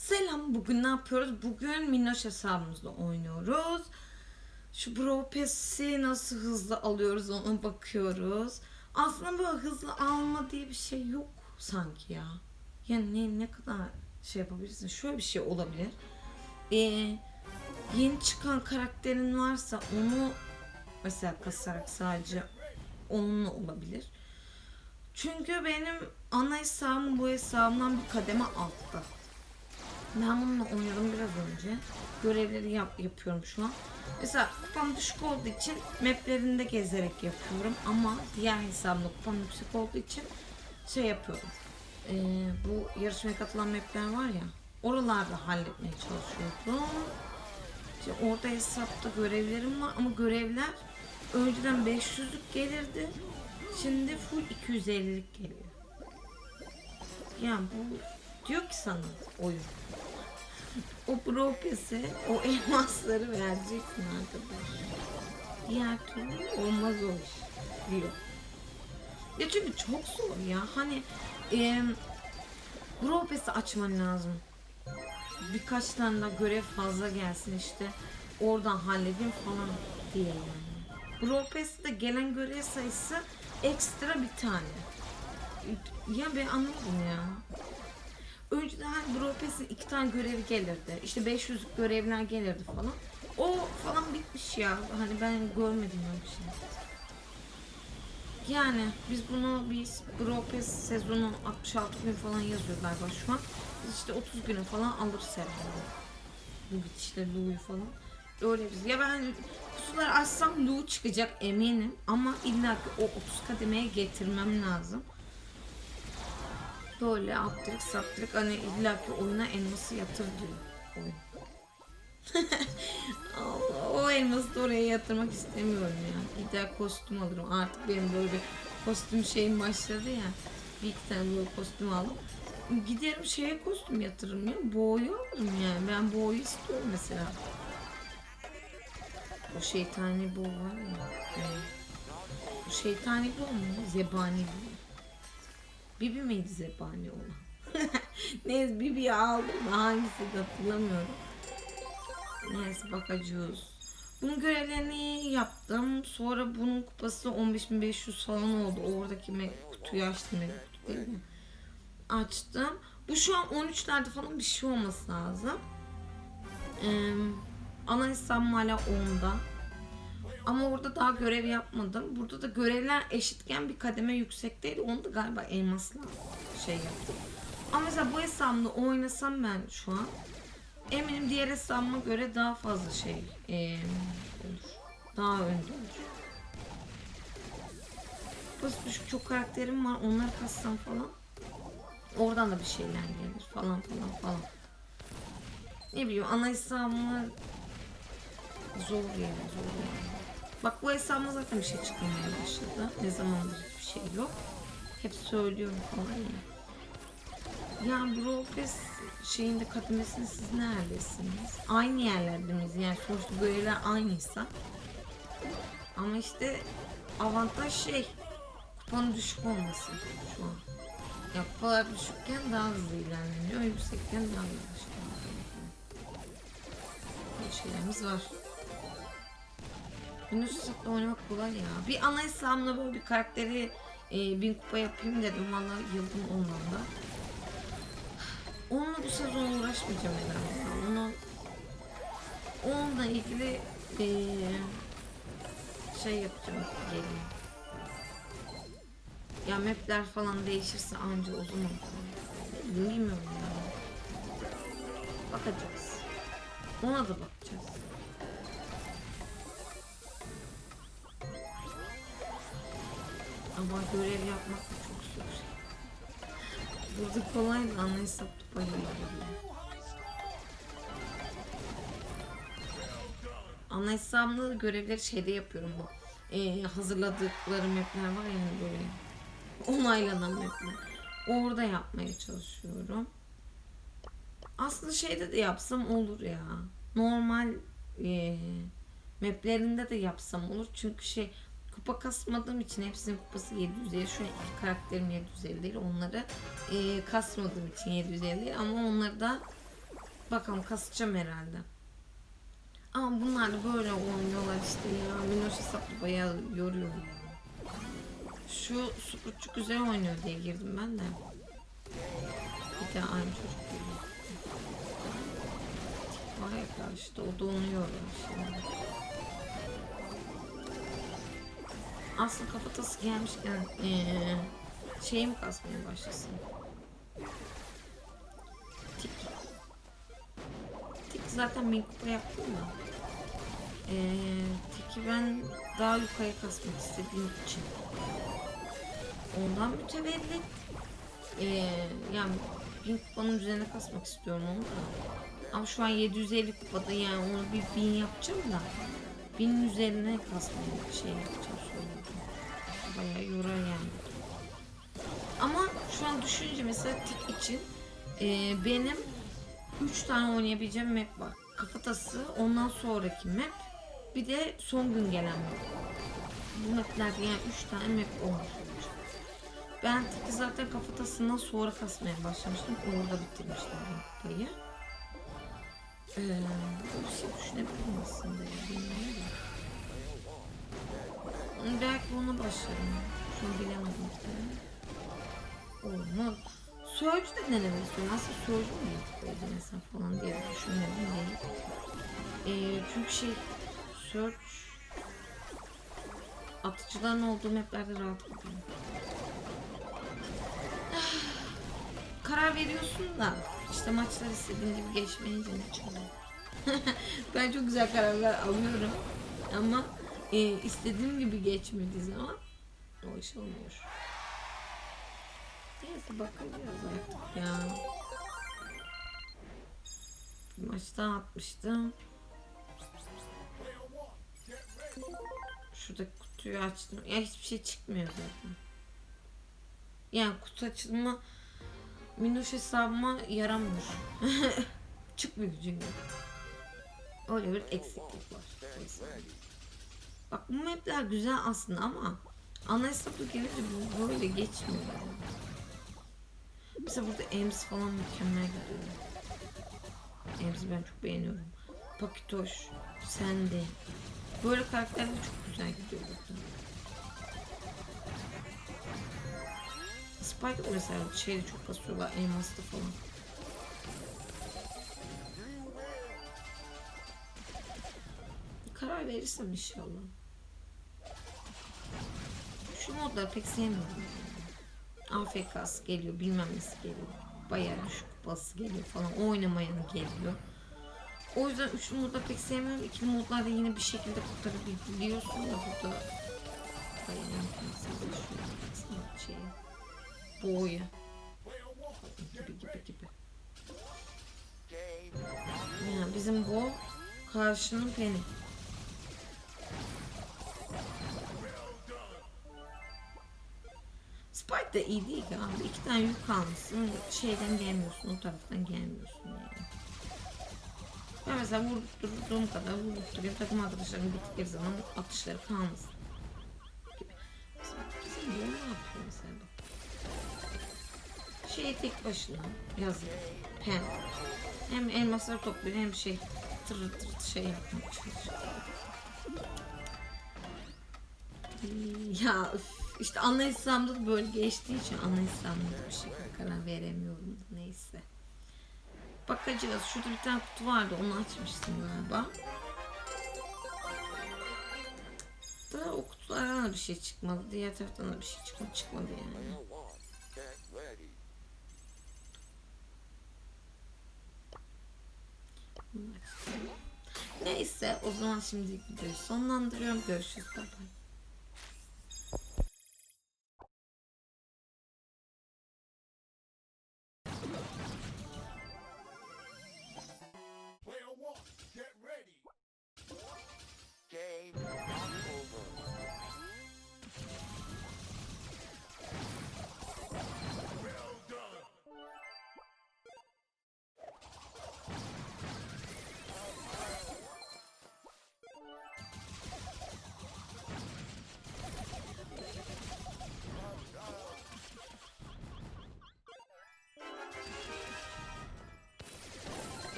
Selam, bugün ne yapıyoruz? Bugün Minnoş hesabımızda oynuyoruz. Şu Bro Pass'i nasıl hızlı alıyoruz ona bakıyoruz. Aslında böyle hızlı alma diye bir şey yok sanki ya. Yani ne, ne kadar şey yapabilirsin? Şöyle bir şey olabilir. Ee, yeni çıkan karakterin varsa onu mesela kasarak sadece onunla olabilir. Çünkü benim ana hesabım bu hesabımdan bir kademe altta. Ben bununla oynadım biraz önce. Görevleri yap, yapıyorum şu an. Mesela kupam düşük olduğu için maplerinde gezerek yapıyorum. Ama diğer hesabımda kupam yüksek olduğu için şey yapıyorum. Ee, bu yarışmaya katılan mapler var ya. Oralarda halletmeye çalışıyordum. İşte orada hesapta görevlerim var ama görevler önceden 500'lük gelirdi. Şimdi full 250'lik geliyor. Yani bu diyor ki sana oyun. O propese o elmasları vereceksin arkadaş. Diğer türlü olmaz o iş diyor. Ya çünkü çok zor ya. Hani e, propesi açman lazım. Birkaç tane daha görev fazla gelsin işte. Oradan halledeyim falan diye yani. Propes'te de gelen görev sayısı ekstra bir tane. Ya ben anlamadım ya. Önceden hani Bropes'in iki tane görevi gelirdi. İşte 500 görevler gelirdi falan. O falan bitmiş ya. Hani ben görmedim öyle bir şey. Yani biz bunu biz Bropes sezonu 66 gün falan yazıyor galiba şu an. Biz işte 30 güne falan alırız herhalde. Bu bitişte Lou'yu falan. Öyle biz. Ya ben kutuları açsam Lou çıkacak eminim. Ama illa ki o 30 kademeye getirmem lazım böyle aptırık saptırık hani illa ki oyuna elması yatır diyor. Allah, o elması da oraya yatırmak istemiyorum ya. Gider kostüm alırım. Artık benim böyle bir kostüm şeyim başladı ya. Bir iki tane böyle kostüm aldım. Giderim şeye kostüm yatırırım ya. Boğuyu alırım yani. Ben boğuyu istiyorum mesela. O şeytani boğu var ya. Evet. O şeytani boğu mu? Zebani boğu. Bibi miydi zebani olan? Neyse Bibi'yi aldım da hangisi hatırlamıyorum. Neyse bakacağız. Bunun görevlerini yaptım. Sonra bunun kupası 15.500 falan oldu. Oradaki me- kutuyu açtım. kutu? Açtım. Bu şu an 13'lerde falan bir şey olması lazım. Ee, ana hesabım hala 10'da. Ama orada daha görev yapmadım. Burada da görevler eşitken bir kademe yüksek değil. Onu da galiba elmasla şey yaptım. Ama mesela bu hesabımda oynasam ben şu an eminim diğer hesabıma göre daha fazla şey eee, olur. Daha önde olur. Basit çok karakterim var. Onları kassam falan. Oradan da bir şeyler gelir falan falan falan. Ne bileyim ana hesabıma zor yani zor yani. Bak bu hesabıma zaten bir şey çıkmamaya başladı. Ne zamandır bir şey yok. Hep söylüyorum falan ya. Ya Brofes şeyinde kademesinde siz neredesiniz? Aynı yerlerde miyiz? Yani sonuçta görevler aynıysa. Ama işte avantaj şey kupanın düşük olması şu an. Ya kupalar düşükken daha hızlı ilerleniyor. Yüksekken daha yavaş ilerleniyor. Böyle şeylerimiz var. Windows hesapla oynamak kolay ya. Bir ana hesabımla böyle bir karakteri e, bin kupa yapayım dedim. Valla yıldım ondan da. Onunla bu sezon uğraşmayacağım herhalde. Onu, onunla ilgili e, şey yapacağım gelin. Ya mapler falan değişirse anca o zaman. Bilmiyorum ya. Bakacağız. Ona da bakacağız. Ama görev yapmak da çok zor. Burada kolay da ana hesabımda da görevleri şeyde yapıyorum bu. Ee, hazırladıkları mapler var yani böyle onaylanan mapler. Orada yapmaya çalışıyorum. Aslında şeyde de yapsam olur ya. Normal e, maplerinde de yapsam olur. Çünkü şey kupa kasmadığım için hepsinin kupası 750. Şu an iki karakterim 750 değil. Onları e, kasmadığım için 750 değil. Ama onları da Bakalım kasacağım herhalde. Ama bunlar da böyle oynuyorlar işte ya. Minnoş hesaplı bayağı yoruyor ya. Şu Sukrutçu güzel oynuyor diye girdim ben de. Bir de aynı çocuk geliyor. Var ya karşıda o da onu yoruyor şimdi. Aslında kafatası gelmişken ee, şey mi kasmaya başlasın? Tik. Tik zaten bin kupa yaptım da. Ee, tiki ben daha yukarı kasmak istediğim için. Ondan mütevellit. Ee, yani bin kupanın üzerine kasmak istiyorum onu da. Ama şu an 750 kupada yani onu bir bin yapacağım da. Binin üzerine kasmayı şey yapacağım söyleyeyim. Bayağı yorar yani. Ama şu an düşünce mesela tik için e, benim 3 tane oynayabileceğim map var. Kafatası, ondan sonraki map, bir de son gün gelen map. Bu maplerde yani 3 tane map olmuş. Ben tiki zaten kafatasından sonra kasmaya başlamıştım. Orada bitirmiştim noktayı. Ee, bir şey düşünebilirim aslında ya. Bilmiyorum. Belki ona başlarım. Şunu bilemedim işte. Olmaz. Surge de denemek istiyorum. Aslında Surge mu yapıp denesem falan diye düşünüyorum değil. Ee, çünkü şey Surge atıcıların olduğu maplerde rahat gidiyor. Karar veriyorsun da işte maçlar istediğin gibi geçmeyince ne çıkıyor? ben çok güzel kararlar alıyorum ama e, istediğim gibi geçmediği zaman o iş olmuyor. Neyse bakacağız artık ya. Bir maçta atmıştım. Şuradaki kutuyu açtım. Ya hiçbir şey çıkmıyor zaten. Yani kutu açılma Minnoş hesabıma yaramıyor. Çıkmıyor çünkü. Öyle bir eksiklik var. Bak bu mapler güzel aslında ama ana hesapla gelince bu böyle geçmiyor. Mesela burada Ems falan mükemmel gidiyor. Ems'i ben çok beğeniyorum. Pakitoş, Sandy. Böyle karakterler çok güzel gidiyor burada. Spike de mesela şeyde çok basıyorlar elmaslı falan. Karar verirsem inşallah. Şu modları pek sevmiyorum. AFK'sı geliyor, bilmem nesi geliyor. Bayağı düşük bası geliyor falan. Oynamayan geliyor. O yüzden üçlü modda pek sevmiyorum. İkili modlarda yine bir şekilde kurtarabiliyorsun da burada bayağı imkansız yaşıyor. Baksana boğuyor. Gibi gibi gibi. Yani bizim bu karşının peni. Spike de iyi değil ki abi. İki tane yük almışsın. Şeyden gelmiyorsun. O taraftan gelmiyorsun yani. Ben mesela vurdurduğum kadar vurdurayım. Takım arkadaşlarım bittikleri zaman atışları kalmasın. Gibi. Bizim bu ne yapıyor. Şey tek başına yazın. Hem hem elmasları topluyor hem şey tır tır şey yapmak. Ya üf, işte ana İslam'da da böyle geçtiği için ana İslam'da bir şey karar veremiyorum neyse. Bakacağız. Şurada bir tane kutu vardı. Onu açmıştım galiba. Da o kutulardan da bir şey çıkmadı. Diğer taraftan da bir şey çıkmadı. Çıkmadı yani. Neyse o zaman şimdi videoyu sonlandırıyorum. Görüşürüz. Bye bye.